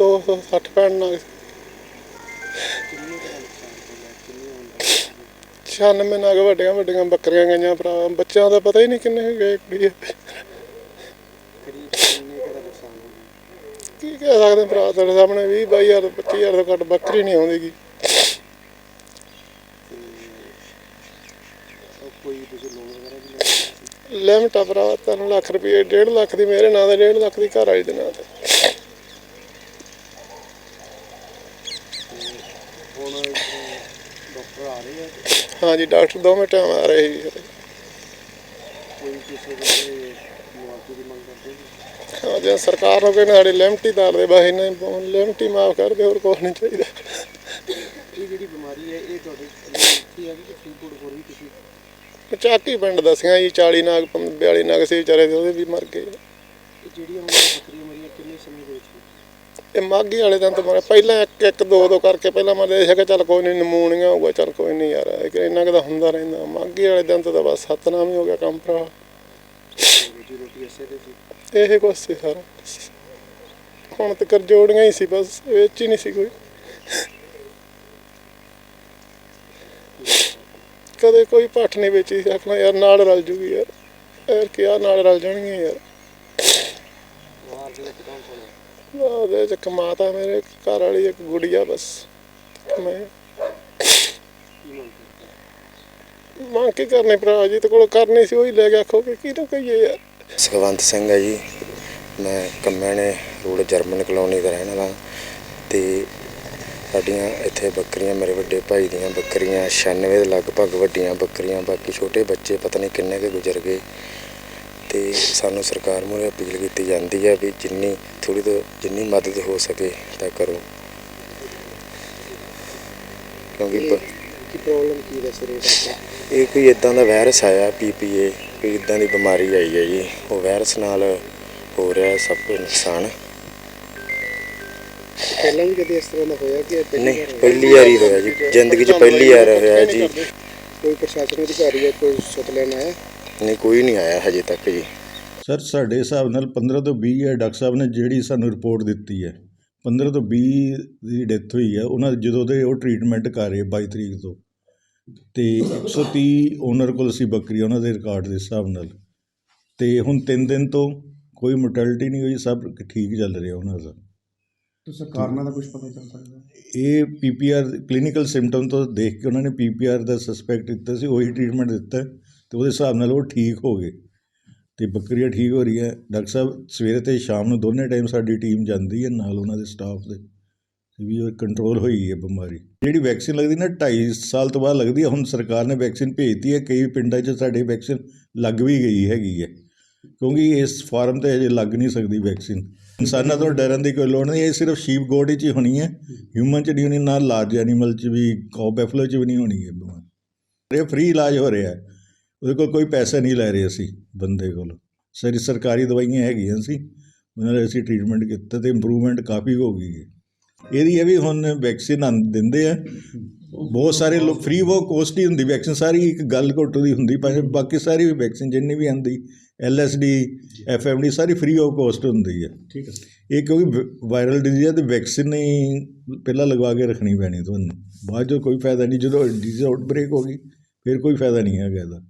260 ਪੈਣ ਨਗ ਕਿੰਨੇ ਕੁ ਦਾ ਨੁਕਸਾਨ ਹੋ ਗਿਆ ਕਿੰਨੇ 96 ਨਗ ਵੱਡੀਆਂ ਵੱਡੀਆਂ ਬੱਕਰੀਆਂ ਗਈਆਂ ਭਰਾ ਬੱਚਿਆਂ ਦਾ ਪਤਾ ਹੀ ਨਹੀਂ ਕਿੰਨੇ ਗਏ ਕੁੜੀ ਕੀ ਕਹਿ ਸਕਦੇ ਭਰਾ ਤੁਹਾਡੇ ਸਾਹਮਣੇ? 20 22000 25000 ਤੋਂ ਘੱਟ ਬੱਕਰੀ ਨਹੀਂ ਆਉਂਦੀਗੀ। ਉਹ ਕੋਈ ਤੁਸੀਂ ਲਿਮਟ ਆ ਭਰਾ 3 ਲੱਖ ਰੁਪਏ 1.5 ਲੱਖ ਦੀ ਮੇਰੇ ਨਾਂ ਤੇ 1.5 ਲੱਖ ਦੀ ਘਰ ਵਾਲੀ ਦੇ ਨਾਂ ਤੇ। ਹੁਣ ਡਾਕਟਰ ਆ ਰਹੇ ਆ। ਹਾਂਜੀ ਡਾਕਟਰ ਦੋਵੇਂ ਟਾਈਮ ਆ ਰਹੇ ਸੀ। ਕੋਈ ਕਿਸੇ ਦੇ ਮੁਆਵਜ਼ੇ ਦੀ ਮੰਗ ਕਰਦੇ ਨੇ? ਹਾਂ ਜੇ ਸਰਕਾਰ ਨੂੰ ਕਹਿੰਦੇ ਸਾਡੀ ਲਿਮਟ ਹੀ ਤਾਰ ਦੇ ਲਿਮਟ ਹੀ ਮਾਫ ਕਰ ਦੇ ਹੋਰ ਕੁਛ ਨਹੀਂ ਚਾਹੀਦਾ। ਇਹ ਜਿਹੜੀ ਬਿਮਾਰੀ ਹੈ ਇਹ ਤੁਹਾਡੇ ਇੱਥੇ ਆ ਕਿ ਫਰੀਦਕੋਟ ਹੋਰ ਵੀ ਤੁਸੀਂ? ਚਾਕੀ ਪਿੰਡ ਦੱਸੀਆਂ ਜੀ 40 ਨਾਗ 42 ਨਾਗ ਸੀ ਵਿਚਾਰੇ ਦੇ ਉਹਦੇ ਵੀ ਮਰ ਗਏ। ਇਹ ਜਿਹੜੀਆਂ ਹੁਣ ਬੱਕਰੀਆਂ ਮਰੀਆਂ ਕਿੰਨੇ ਸਮੇਂ ਦੇ ਵਿੱਚ? ਹੋਈਆਂ? ਇਹ ਮਾਗੀ ਵਾਲੇ ਦਿਨ ਤੋਂ ਮਰ ਪਹਿਲਾਂ ਇੱਕ ਇੱਕ, ਦੋ ਦੋ ਕਰਕੇ ਪਹਿਲਾਂ ਮੈਂ ਦੇਖਿਆ ਕਿ ਚੱਲ ਕੋਈ ਨਹੀਂ ਨਮੂਨੀਆਂ ਹੋਊਗਾ, ਚੱਲ ਕੋਈ ਨਹੀਂ ਯਾਰ, ਇਹ ਕਿ ਇੰਨਾ ਕੁ ਹੁੰਦਾ ਰਹਿੰਦਾ। ਮਾਗੀ ਵਾਲੇ ਦਿਨ ਤੋਂ ਤਾਂ ਬਸ ਸਤਨਾਮ ਹੀ ਹੋ ਗਿਆ ਕੰਮ ਭਰਾ। ਇਹ ਕੁਛ ਸੀ ਸਾਰਾ। ਹੁਣ ਤੇ ਜੋੜੀਆਂ ਹੀ ਸੀ, ਬਸ ਵਿੱਚ ਹੀ ਨਹੀਂ ਸੀ ਕੋਈ। ਕਦੇ ਕੋਈ ਪੱਠ ਨਹੀਂ ਵੇਚੀ ਸੀ, ਆਖਣਾ ਯਾਰ ਨਾਲ ਰਲ ਜੂਗੀ ਯਾਰ। ਯਾਰ ਕਿਆ ਨਾਲ ਰਲ ਜਾਣਗੀਆਂ ਯਾਰ। ਉਹਦੇ ਚ ਇੱਕ ਮਾਤਾ ਮੇਰੇ ਘਰ ਵਾਲੀ, ਇੱਕ ਗੁੜੀਆ ਬਸ। ਮੈਂ ਕੀ ਮੰਗ ਕੀ ਕਰਨੀ ਭਰਾ ਜੀ? ਤੇ ਕੋਲ ਕਰਨੀ ਸੀ, ਉਹੀ ਲੈ ਕੇ ਆਖੋ ਕਿ ਕਿਹਨੂੰ ਕਹੀਏ ਯਾਰ? ਸੁਖਵੰਤ ਸਿੰਘ ਹੈ ਜੀ। ਮੈਂ ਕੰਮੈਣੇ ਰੋਡ ਜਰਮਨ ਕਲੋਨੀ ਦਾ ਰਹਿਣ ਵਾਲਾ। ਤੇ ਸਾਡੀਆਂ ਇੱਥੇ ਬੱਕਰੀਆਂ, ਮੇਰੇ ਵੱਡੇ ਭਾਈ ਦੀਆਂ ਬੱਕਰੀਆਂ 96 ਦੇ ਲਗਭਗ ਵੱਡੀਆਂ ਬੱਕਰੀਆਂ, ਬਾਕੀ ਛੋਟੇ ਬੱਚੇ ਪਤਾ ਨਹੀਂ ਕਿੰਨੇ ਕੁ ਗੁਜ਼ਰ ਗਏ। ਤੇ ਸਾਨੂੰ ਸਰਕਾਰ ਮੂਹਰੇ ਅਪੀਲ ਕੀਤੀ ਜਾਂਦੀ ਹੈ ਵੀ ਜਿੰਨੀ ਥੋੜੀ ਤੋਂ ਜਿੰਨੀ ਮਦਦ ਹੋ ਸਕੇ ਤਾਂ ਕਰੋ। ਕਿਉਂਕਿ ਬ- ਕੀ ਪ੍ਰੋਬਲਮ ਕੀ ਦੱਸ ਰਹੇ ਡਾਕਟਰ ਇਹ ਕੋਈ ਇਦਾਂ ਦਾ ਵਾਇਰਸ ਆਇਆ ਪੀਪੀਏ ਕੋਈ ਇਦਾਂ ਦੀ ਬਿਮਾਰੀ ਆਈ ਹੈ ਜੀ। ਉਹ ਵਾਇਰਸ ਨਾਲ ਹੋ ਰਿਹਾ ਸਭ ਕੁਝ ਨੁਕਸਾਨ। ਪਹਿਲਾਂ ਵੀ ਕਦੇ ਇਸ ਤਰ੍ਹਾਂ ਦਾ ਹੋਇਆ ਕਿ ਇਹ ਪਹਿਲੀ ਨਹੀਂ ਵਾਰ ਹੋਇਆ? ਪਹਿਲੀ ਵਾਰੀ ਹੋਇਆ ਜੀ। ਜ਼ਿੰਦਗੀ 'ਚ ਪਹਿਲੀ ਵਾਰ ਹੋਇਆ ਜੀ। ਕੋਈ ਪ੍ਰਸ਼ਾਸਨ ਅਧਿਕਾਰੀ ਜਾਂ ਕੋਈ ਸੁਤ ਲੈਣ ਆਇਆ? ਨਹੀਂ ਕੋਈ ਨਹੀਂ ਆਇਆ ਹਜੇ ਤੱਕ ਜੀ। ਸਰ ਸਾਡੇ ਹਿਸਾਬ ਨਾਲ 15 ਤੋਂ 20 ਹੈ ਡਾਕਟਰ ਸਾਹਿਬ ਨੇ ਜਿਹੜੀ ਸਾਨੂੰ ਰਿਪੋਰਟ ਦਿੱਤੀ ਹੈ 15 ਤੋਂ 20 ਦੀ ਡੈਥ ਹੋਈ ਹੈ ਉਹਨਾਂ ਜਦੋਂ ਦੇ ਉਹ ਟ੍ਰੀਟਮੈਂਟ ਕਰ ਰਹੇ 22 ਤਰੀਕ ਤੋਂ। ਤੇ 130 ਓਨਰ ਕੋਲ ਸੀ ਬੱਕਰੀ ਉਹਨਾਂ ਦੇ ਰਿਕਾਰਡ ਦੇ ਹਿਸਾਬ ਨਾਲ। ਤੇ ਹੁਣ 3 ਦਿਨ ਤੋਂ ਕੋਈ ਮੋਰਟੈਲਿਟੀ ਨਹੀਂ ਹੋਈ ਸਭ ਠੀਕ ਚੱਲ ਰਿਹਾ ਉਹਨਾਂ ਦਾ। ਤਾਂ ਸਰਕਾਰਾਂ ਦਾ ਕੁਝ ਪਤਾ ਚੱਲ ਸਕਦਾ ਇਹ ਪੀਪੀਆਰ ਕਲੀਨਿਕਲ ਸਿੰਪਟਮ ਤੋਂ ਦੇਖ ਕੇ ਉਹਨਾਂ ਨੇ ਪੀਪੀਆਰ ਦਾ ਸਸਪੈਕਟ ਦਿੱਤਾ ਸੀ ਉਹੀ ਟ੍ਰੀਟਮੈਂਟ ਦਿੱਤਾ। ਤੇ ਉਹਦੇ ਹਿਸਾਬ ਨਾਲ ਉਹ ਠੀਕ ਹੋ ਗਏ। ਤੇ ਬੱਕਰੀਆਂ ਠੀਕ ਹੋ ਰਹੀ ਹੈ ਡਾਕਟਰ ਸਾਹਿਬ, ਸਵੇਰੇ ਤੇ ਸ਼ਾਮ ਨੂੰ ਦੋਨੇ ਟਾਈਮ ਸਾਡੀ ਟੀਮ ਜਾਂਦੀ ਹੈ ਨਾਲ ਉਹਨਾਂ ਦੇ ਸਟਾਫ ਦੇ। ਵੀ ਉਹ ਕੰਟਰੋਲ ਹੋਈ ਹੈ ਬਿਮਾਰੀ। ਜਿਹੜੀ ਵੈਕਸੀਨ ਲੱਗਦੀ ਨਾ 2.5 ਸਾਲ ਤੋਂ ਬਾਅਦ ਲੱਗਦੀ ਹੈ। ਹੁਣ ਸਰਕਾਰ ਨੇ ਵੈਕਸੀਨ ਭੇਜਤੀ ਹੈ। ਕਈ ਪਿੰਡਾਂ 'ਚ ਸਾਡੇ ਵੈਕਸੀਨ ਲੱਗ ਵੀ ਗਈ ਹੈਗੀ ਹੈ। ਕਿਉਂਕਿ ਇਸ ਫਾਰਮ ਤੇ ਹਜੇ ਲੱਗ ਨਹੀਂ ਸਕਦੀ ਵੈਕਸੀਨ ਇਨਸਾਨਾਂ ਤੋਂ ਡਰਨ ਦੀ ਕੋਈ ਲੋੜ ਨਹੀਂ। ਇਹ ਸਿਰਫ ਸ਼ੀਪ ਗੋਡ 'ਚ ਹੀ ਹੋਣੀ ਹੈ। ਹਿਊਮਨ 'ਚ ਨਹੀਂ ਹੋਣੀ, ਨਾ ਲਾਰਜ ਐਨੀਮਲ 'ਚ ਵੀ ਕਾਉ ਬੈਫਲੋ 'ਚ ਵੀ ਨਹੀਂ ਹੋਣੀ ਹੈ ਬਿਮਾਰੀ। ਇਹ ਫ੍ਰੀ ਇਲਾਜ ਹੋ ਰਿਹਾ ਹੈ। ਉਹਦੇ ਕੋਲ ਕੋਈ ਪੈਸਾ ਨਹੀਂ ਲੈ ਰਹੇ ਅਸੀਂ ਬੰਦੇ ਕੋਲ। ਸਾਰੀ ਸਰਕਾਰੀ ਦਵਾਈਆਂ ਹੈਗੀਆਂ ਸੀ ਉਹਨਾਂ ਦਾ ਅਸੀਂ ਟ੍ਰੀਟਮੈਂਟ ਕੀਤਾ ਤੇ ਇੰਪਰੂਵਮੈਂਟ ਕਾਫੀ ਹੋ ਗਈ ਹੈ। ਇਹਦੀ ਇਹ ਵੀ ਹੁਣ ਵੈਕਸੀਨ ਦਿੰਦੇ ਆ। ਬਹੁਤ ਸਾਰੇ ਲੋਕ ਫ੍ਰੀ ਉਹ ਕੋਸਟ ਹੀ ਹੁੰਦੀ ਵੈਕਸੀਨ ਸਾਰੀ ਇੱਕ ਗੱਲ ਘੋਟੂ ਦੀ ਹੁੰਦੀ ਪਰ ਬਾਕੀ ਸਾਰੀ ਵੀ ਵੈਕਸੀਨ ਜਿੰਨੀ ਵੀ ਆਉਂਦੀ ਐਲਐਸਡੀ ਐਫਐਮਡੀ ਸਾਰੀ ਫ੍ਰੀ ਆਫ ਕੋਸਟ ਹੁੰਦੀ ਹੈ। ਠੀਕ ਹੈ। ਇਹ ਕਿਉਂਕਿ ਵਾਇਰਲ ਡਿਜ਼ੀਜ਼ ਹੈ ਤੇ ਵੈਕਸੀਨ ਹੀ ਪਹਿਲਾਂ ਲਗਵਾ ਕੇ ਰੱਖਣੀ ਪੈਣੀ ਤੁਹਾਨੂੰ। ਬਾਅਦ 'ਚੋਂ ਕੋਈ ਫਾਇਦਾ ਨਹੀਂ ਜਦੋਂ ਡਿਜ਼ੀਜ਼ ਆਊਟਬ੍ਰੇਕ ਹੋ ਗਈ ਫਿਰ ਕੋਈ ਫਾਇਦਾ ਨਹੀਂ ਹੈਗਾ ਇਹਦਾ।